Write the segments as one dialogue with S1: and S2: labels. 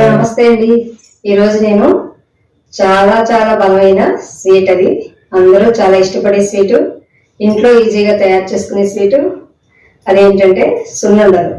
S1: నమస్తే అండి. ఈరోజు నేను చాలా చాలా బలమైన స్వీట్ అది. అందరూ చాలా ఇష్టపడే స్వీటు. ఇంట్లో ఈజీగా తయారు చేసుకునే స్వీటు. అదేంటంటే సున్నుండలు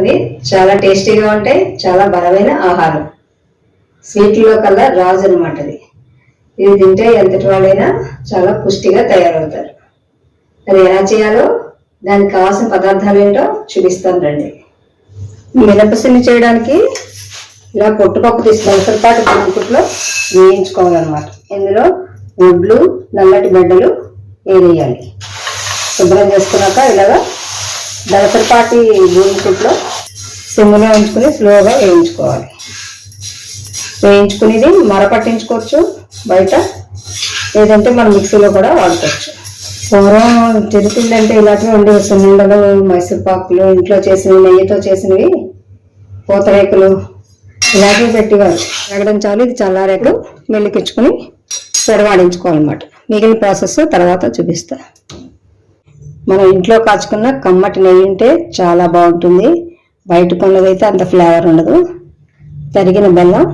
S1: అది చాలా టేస్టీగా ఉంటాయి చాలా బలమైన ఆహారం. స్వీట్లో కల్లా రాజు అనమాట అది. ఇది తింటే ఎంతటి వాళ్ళైనా చాలా పుష్టిగా తయారవుతారు. అది ఎలా చేయాలో దానికి కావాల్సిన పదార్థాలు ఏంటో చూపిస్తాను రండి. మినపసిని చేయడానికి ఇలా పొట్టుపప్పు తీసుకొని పాటు పొట్టుపుట్లో వేయించుకోవాలన్నమాట. ఇందులో ఒడ్లు నల్లటి గడ్డలు వేరేయాలి. శుభ్రం చేసుకున్నాక ఇలాగా దళసరిపాటి గోధుమపుట్లో సిమ్ములో ఉంచుకుని స్లోగా వేయించుకోవాలి. వేయించుకునేది మర పట్టించుకోవచ్చు బయట లేదంటే మనం మిక్సీలో కూడా వాడుకోవచ్చు. పూర్వం చిరుతిళ్ళంటే ఇలాంటివి ఉండేవి సున్నుండలు మైసూర్ పాకులు ఇంట్లో చేసినవి నెయ్యితో చేసినవి పూతరేకులు ఇలాగే పెట్టేవారు. ఎగడం చాలు ఇది చల్లారేకులు మెల్లికిచ్చుకొని పెరవాడించుకోవాలన్నమాట మిగిలిన ప్రాసెస్ తర్వాత చూపిస్తా. మనం ఇంట్లో కాచుకున్న కమ్మటి నెయ్యి ఉంటే చాలా బాగుంటుంది. బయట కొన్నదైతే అంత ఫ్లేవర్ ఉండదు. తరిగిన బెల్లం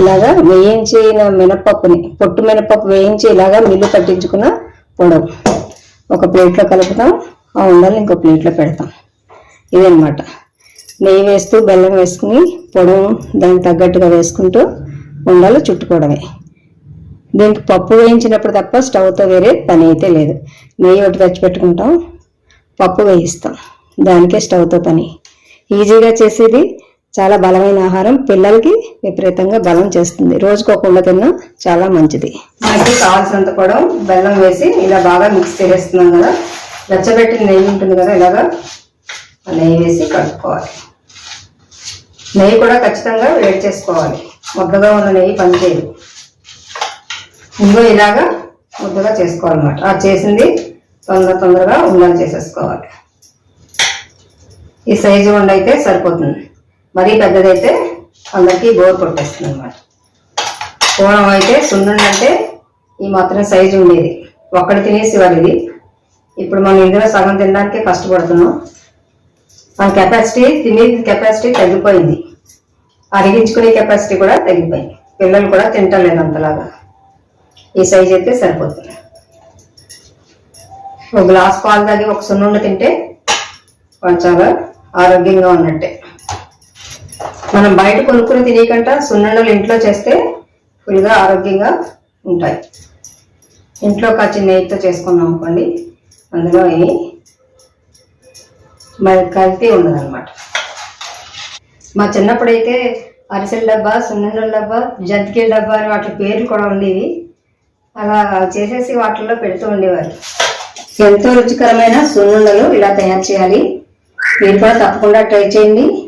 S1: ఇలాగా వేయించిన మినపప్పుని పొట్టు మినపప్పు వేయించి ఇలాగా మిల్లు పట్టించుకున్న పొడవు. ఒక ప్లేట్లో కలుపుతాం ఆ ఉండలు ఇంకో ప్లేట్లో పెడతాం. ఇదనమాట నెయ్యి వేస్తూ బెల్లం వేసుకుని పొడవు దానికి తగ్గట్టుగా వేసుకుంటూ ఉండలు చుట్టుకోవడమే. దీనికి పప్పు వేయించినప్పుడు తప్ప స్టవ్తో వేరే పని అయితే లేదు. నెయ్యి ఒకటి తెచ్చిపెట్టుకుంటాం పప్పు వేయిస్తాం. దానికే స్టవ్తో పని. ఈజీగా చేసేది చాలా బలమైన ఆహారం పిల్లలకి విపరీతంగా బలం చేస్తుంది. రోజుకు ఒక ఉండ తిన్నా చాలా మంచిది. మనకి కావాల్సినంత కూడా బెల్లం వేసి ఇలా బాగా మిక్స్ చేసేస్తున్నాం కదా. వెచ్చబెట్టిన నెయ్యి ఉంటుంది కదా ఇలాగా. ఆ నెయ్యి వేసి కలుపుకోవాలి. నెయ్యి కూడా ఖచ్చితంగా వేడి చేసుకోవాలి. ముద్దగా ఉన్న నెయ్యి పనిచేయదు. ఇంకో ఇలాగా ముద్దగా చేసుకోవాలన్నమాట. ఆ చేసింది తొందర తొందరగా ఉండాలి చేసేసుకోవాలి. ఈ సైజు ఉండ అయితే సరిపోతుంది. మరీ పెద్దదైతే అందరికీ బోర్ కొట్టేస్తుంది అనమాట పూర్వం అయితే సున్నుండి అంటే ఈ మాత్రం సైజు ఉండేది. ఒక్కడు తినేసి ఇది. ఇప్పుడు మనం ఇందులో సగం తినడానికే కష్టపడుతున్నాం. మన కెపాసిటీ తినే కెపాసిటీ తగ్గిపోయింది. అరిగించుకునే కెపాసిటీ కూడా తగ్గిపోయింది. పిల్లలు కూడా తింటలేదు అంతలాగా ఈ సైజు అయితే సరిపోతుంది. ఒక గ్లాస్ పాలు తాగి ఒక సున్నుండ తింటే కొంచెం ఆరోగ్యంగా ఉన్నట్టే. మనం బయట కొనుక్కుని తినేయకంట సున్నుండలు ఇంట్లో చేస్తే ఫుల్గా ఆరోగ్యంగా ఉంటాయి. ఇంట్లో కాచి నెయ్యితో చేసుకున్నాం అనుకోండి అందులో ఏమి మరి కల్తీ ఉండదన్నమాట. మా చిన్నప్పుడైతే అరిసెల డబ్బా సున్నుండల డబ్బా జంతికల డబ్బా అని వాటి పేర్లు కూడా ఉండేవి. అలా చేసేసి వాటిల్లో పెడుతూ ఉండేవారు. ఎంతో రుచికరమైన సున్నుండలు ఇలా తయారు చేయాలి. మీరు కూడా తప్పకుండా ట్రై చేయండి.